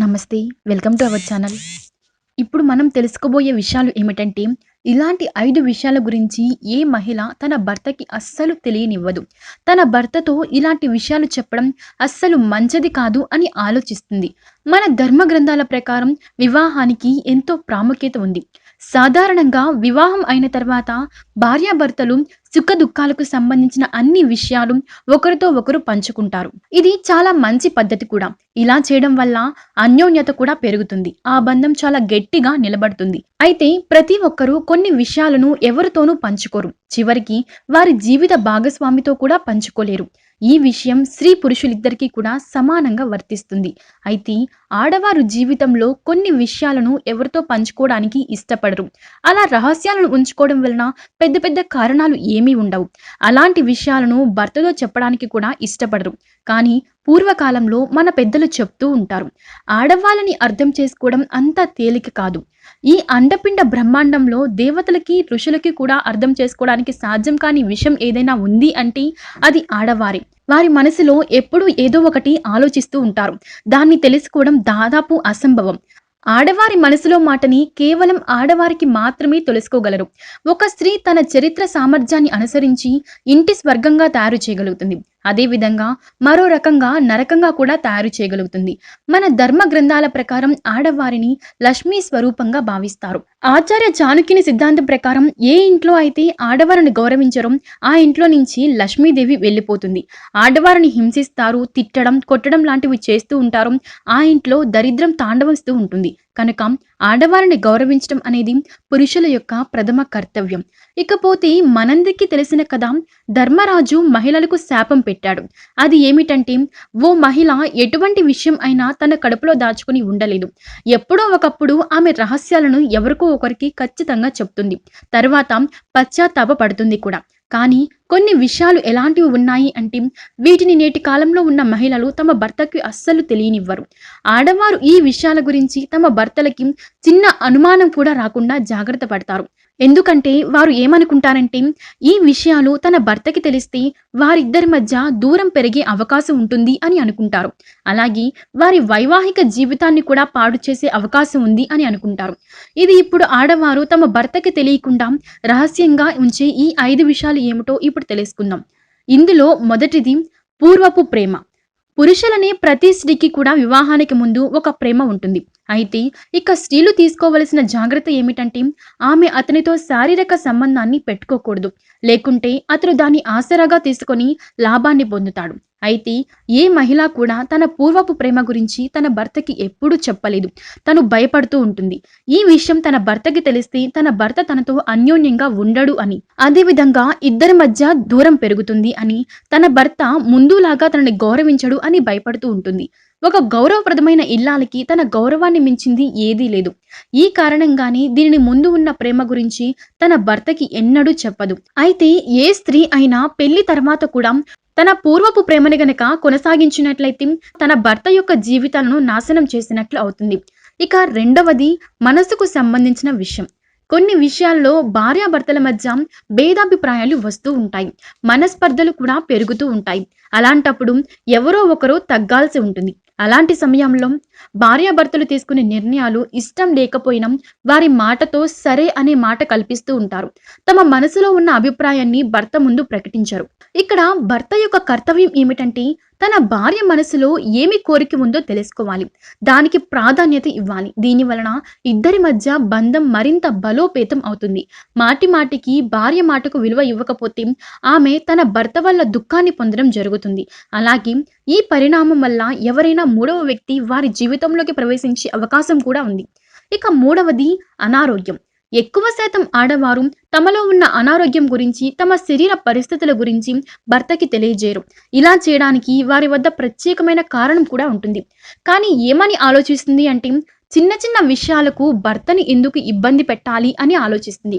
నమస్తే welcome to our channel. ఇప్పుడు మనం తెలుసుకోబోయే విషయాలు ఏమిటంటే ఇలాంటి ఐదు విషయాల గురించి ఏ మహిళ తన భర్తకి అస్సలు తెలియనివ్వదు. తన భర్తతో ఇలాంటి విషయాలు చెప్పడం అస్సలు మంచిది కాదు అని ఆలోచిస్తుంది. మన ధర్మ గ్రంథాల ప్రకారం వివాహానికి ఎంతో ప్రాముఖ్యత ఉంది. సాధారణంగా వివాహం అయిన తర్వాత భార్యాభర్తలు సుఖ దుఃఖాలకు సంబంధించిన అన్ని విషయాలు ఒకరితో ఒకరు పంచుకుంటారు. ఇది చాలా మంచి పద్ధతి కూడా. ఇలా చేయడం వల్ల అన్యోన్యత కూడా పెరుగుతుంది. ఆ బంధం చాలా గట్టిగా నిలబడుతుంది. అయితే ప్రతి ఒక్కరూ కొన్ని విషయాలను ఎవరితోనూ పంచుకోరు. చివరికి వారి జీవిత భాగస్వామితో కూడా పంచుకోలేరు. ఈ విషయం స్త్రీ పురుషులిద్దరికీ కూడా సమానంగా వర్తిస్తుంది. అయితే ఆడవారు జీవితంలో కొన్ని విషయాలను ఎవరితో పంచుకోవడానికి ఇష్టపడరు. అలా రహస్యాలను ఉంచుకోవడం వలన పెద్ద పెద్ద కారణాలు ఏమీ ఉండవు. అలాంటి విషయాలను భర్తతో చెప్పడానికి కూడా ఇష్టపడరు. కానీ పూర్వకాలంలో మన పెద్దలు చెప్తూ ఉంటారు. ఆడవాళ్ళని అర్థం చేసుకోవడం అంత తేలిక కాదు. ఈ అండపిండ బ్రహ్మాండంలో దేవతలకి ఋషులకి కూడా అర్థం చేసుకోవడానికి సాధ్యం కాని విషయం ఏదైనా ఉంది అంటే అది ఆడవారి. వారి మనసులో ఎప్పుడూ ఏదో ఒకటి ఆలోచిస్తూ ఉంటారు. దాన్ని తెలుసుకోవడం దాదాపు అసంభవం. ఆడవారి మనసులో మాటని కేవలం ఆడవారికి మాత్రమే తెలుసుకోగలరు. ఒక స్త్రీ తన చరిత్ర సామర్థ్యాన్ని అనుసరించి ఇంటి స్వర్గంగా తయారు చేయగలుగుతుంది. అదేవిధంగా మరో రకంగా నరకంగా కూడా తయారు చేయగలుగుతుంది. మన ధర్మ గ్రంథాల ప్రకారం ఆడవారిని లక్ష్మీ స్వరూపంగా భావిస్తారు. ఆచార్య చాణుక్యుని సిద్ధాంతం ప్రకారం ఏ ఇంట్లో అయితే ఆడవారిని గౌరవించరో ఆ ఇంట్లో నుంచి లక్ష్మీదేవి వెళ్ళిపోతుంది. ఆడవారిని హింసిస్తారు తిట్టడం కొట్టడం లాంటివి చేస్తూ ఉంటారు. ఆ ఇంట్లో దరిద్రం తాండవిస్తూ ఉంటుంది. కనుక ఆడవారిని గౌరవించడం అనేది పురుషుల యొక్క ప్రథమ కర్తవ్యం. ఇకపోతే మనందరికీ తెలిసిన కథ ధర్మరాజు మహిళలకు శాపం పెట్టాడు. అది ఏమిటంటే ఓ మహిళ ఎటువంటి విషయం అయినా తన కడుపులో దాచుకుని ఉండలేదు. ఎప్పుడో ఒకప్పుడు ఆమె రహస్యాలను ఎవరికో ఒకరికి ఖచ్చితంగా చెప్తుంది. తర్వాత పశ్చాత్తాప పడుతుంది కూడా. కానీ కొన్ని విషయాలు ఎలాంటివి ఉన్నాయి అంటే వీటిని నేటి కాలంలో ఉన్న మహిళలు తమ భర్తకి అస్సలు తెలియనివ్వరు. ఆడవారు ఈ విషయాల గురించి తమ భర్తలకి చిన్న అనుమానం కూడా రాకుండా జాగ్రత్త పడతారు. ఎందుకంటే వారు ఏమనుకుంటారంటే ఈ విషయాలు తన భర్తకి తెలిస్తే వారిద్దరి మధ్య దూరం పెరిగే అవకాశం ఉంటుంది అని అనుకుంటారు. అలాగే వారి వైవాహిక జీవితాన్ని కూడా పాడు చేసే అవకాశం ఉంది అని అనుకుంటారు. ఇది ఇప్పుడు ఆడవారు తమ భర్తకి తెలియకుండా రహస్యంగా ఉంచే ఈ ఐదు విషయాలు ఏమిటో ఇప్పుడు తెలుసుకుందాం. ఇందులో మొదటిది పూర్వపు ప్రేమ. పురుషులనే ప్రతి స్త్రీకి కూడా వివాహానికి ముందు ఒక ప్రేమ ఉంటుంది. అయితే ఇక స్త్రీలు తీసుకోవలసిన జాగ్రత్త ఏమిటంటే ఆమె అతనితో శారీరక సంబంధాన్ని పెట్టుకోకూడదు. లేకుంటే అతను దాన్ని ఆసరాగా తీసుకొని లాభాన్ని పొందుతాడు. అయితే ఏ మహిళ కూడా తన పూర్వపు ప్రేమ గురించి తన భర్తకి ఎప్పుడూ చెప్పలేదు. తను భయపడుతూ ఉంటుంది. ఈ విషయం తన భర్తకి తెలిస్తే తన భర్త తనతో అన్యోన్యంగా ఉండడు అని అదేవిధంగా ఇద్దరి మధ్య దూరం పెరుగుతుంది అని తన భర్త ముందులాగా తనని గౌరవించడు అని భయపడుతూ ఉంటుంది. ఒక గౌరవప్రదమైన ఇల్లాలకి తన గౌరవాన్ని మించింది ఏదీ లేదు. ఈ కారణంగానే దీనిని ముందు ఉన్న ప్రేమ గురించి తన భర్తకి ఎన్నడూ చెప్పదు. అయితే ఏ స్త్రీ అయినా పెళ్ళి తర్వాత కూడా తన పూర్వపు ప్రేమని గనక కొనసాగించినట్లయితే తన భర్త యొక్క జీవితాలను నాశనం చేసినట్లు అవుతుంది. ఇక రెండవది మనసుకు సంబంధించిన విషయం. కొన్ని విషయాల్లో భార్యాభర్తల మధ్య భేదాభిప్రాయాలు వస్తూ ఉంటాయి. మనస్పర్ధలు కూడా పెరుగుతూ ఉంటాయి. అలాంటప్పుడు ఎవరో ఒకరు తగ్గాల్సి ఉంటుంది. అలాంటి సమయంలో భార్యాభర్తలు తీసుకునే నిర్ణయాలు ఇష్టం లేకపోయినా వారి మాటతో సరే అనే మాట కల్పిస్తూ ఉంటారు. తమ మనసులో ఉన్న అభిప్రాయాన్ని భర్త ముందు ప్రకటించరు. ఇక్కడ భర్త యొక్క కర్తవ్యం ఏమిటంటే తన భార్య మనసులో ఏమి కోరిక ఉందో తెలుసుకోవాలి. దానికి ప్రాధాన్యత ఇవ్వాలి. దీని వలన ఇద్దరి మధ్య బంధం మరింత బలోపేతం అవుతుంది. మాటి మాటికి భార్య మాటకు విలువ ఇవ్వకపోతే ఆమె తన భర్త వల్ల దుఃఖాన్ని పొందడం జరుగుతుంది. అలాగే ఈ పరిణామం వల్ల ఎవరైనా మూడవ వ్యక్తి వారి జీవితంలోకి ప్రవేశించే అవకాశం కూడా ఉంది. ఇక మూడవది అనారోగ్యం. ఎక్కువ శాతం ఆడవారు తమలో ఉన్న అనారోగ్యం గురించి తమ శరీర పరిస్థితుల గురించి భర్తకి తెలియజేయరు. ఇలా చేయడానికి వారి వద్ద ప్రత్యేకమైన కారణం కూడా ఉంటుంది. కానీ ఏమని ఆలోచిస్తుంది అంటే చిన్న చిన్న విషయాలకు భర్తని ఎందుకు ఇబ్బంది పెట్టాలి అని ఆలోచిస్తుంది.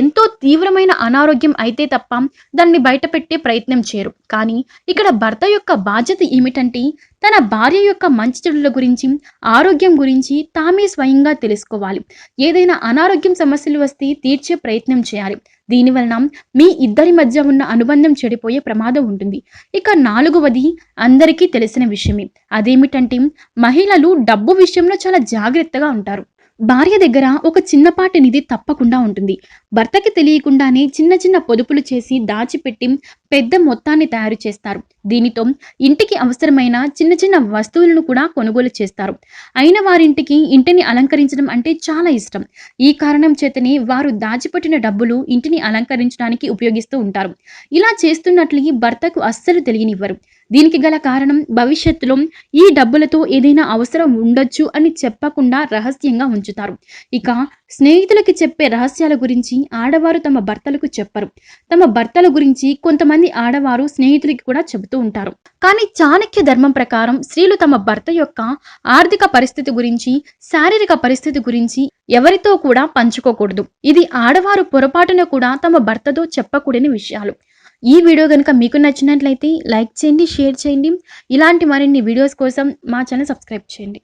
ఎంతో తీవ్రమైన అనారోగ్యం అయితే తప్ప దాన్ని బయటపెట్టే ప్రయత్నం చేయరు. కానీ ఇక్కడ భర్త యొక్క బాధ్యత ఏమిటంటే తన భార్య యొక్క మంచి చెడుల గురించి ఆరోగ్యం గురించి తామే స్వయంగా తెలుసుకోవాలి. ఏదైనా అనారోగ్యం సమస్యలు వస్తే తీర్చే ప్రయత్నం చేయాలి. దీనివలన మీ ఇద్దరి మధ్య ఉన్న అనుబంధం చెడిపోయే ప్రమాదం ఉంటుంది. ఇక నాలుగవది అందరికీ తెలిసిన విషయమే. అదేమిటంటే మహిళలు డబ్బు విషయంలో చాలా జాగ్రత్తగా ఉంటారు. భార్య దగ్గర ఒక చిన్నపాటి నిధి తప్పకుండా ఉంటుంది. భర్తకి తెలియకుండానే చిన్న చిన్న పొదుపులు చేసి దాచిపెట్టి పెద్ద మొత్తాన్ని తయారు చేస్తారు. దీనితో ఇంటికి అవసరమైన చిన్న చిన్న వస్తువులను కూడా కొనుగోలు చేస్తారు. అయిన వారింటికి ఇంటిని అలంకరించడం అంటే చాలా ఇష్టం. ఈ కారణం చేతనే వారు దాచిపెట్టిన డబ్బులు ఇంటిని అలంకరించడానికి ఉపయోగిస్తూ ఉంటారు. ఇలా చేస్తున్నట్లు భర్తకు అస్సలు తెలియనివ్వరు. దీనికి గల కారణం భవిష్యత్తులో ఈ డబ్బులతో ఏదైనా అవసరం ఉండొచ్చు అని చెప్పకుండా రహస్యంగా ఉంచుతారు. ఇక స్నేహితులకి చెప్పే రహస్యాల గురించి ఆడవారు తమ భర్తలకు చెప్పరు. తమ భర్తల గురించి కొంతమంది ఆడవారు స్నేహితులకి కూడా చెబుతూ ఉంటారు. కానీ చాణక్య ధర్మం ప్రకారం స్త్రీలు తమ భర్త యొక్క ఆర్థిక పరిస్థితి గురించి శారీరక పరిస్థితి గురించి ఎవరితో కూడా పంచుకోకూడదు. ఇది ఆడవారు పొరపాటున కూడా తమ భర్తతో చెప్పకూడని విషయాలు. ఈ వీడియో కనుక మీకు నచ్చినట్లయితే లైక్ చేయండి షేర్ చేయండి. ఇలాంటి మరిన్ని వీడియోస్ కోసం మా ఛానల్ సబ్స్క్రైబ్ చేయండి.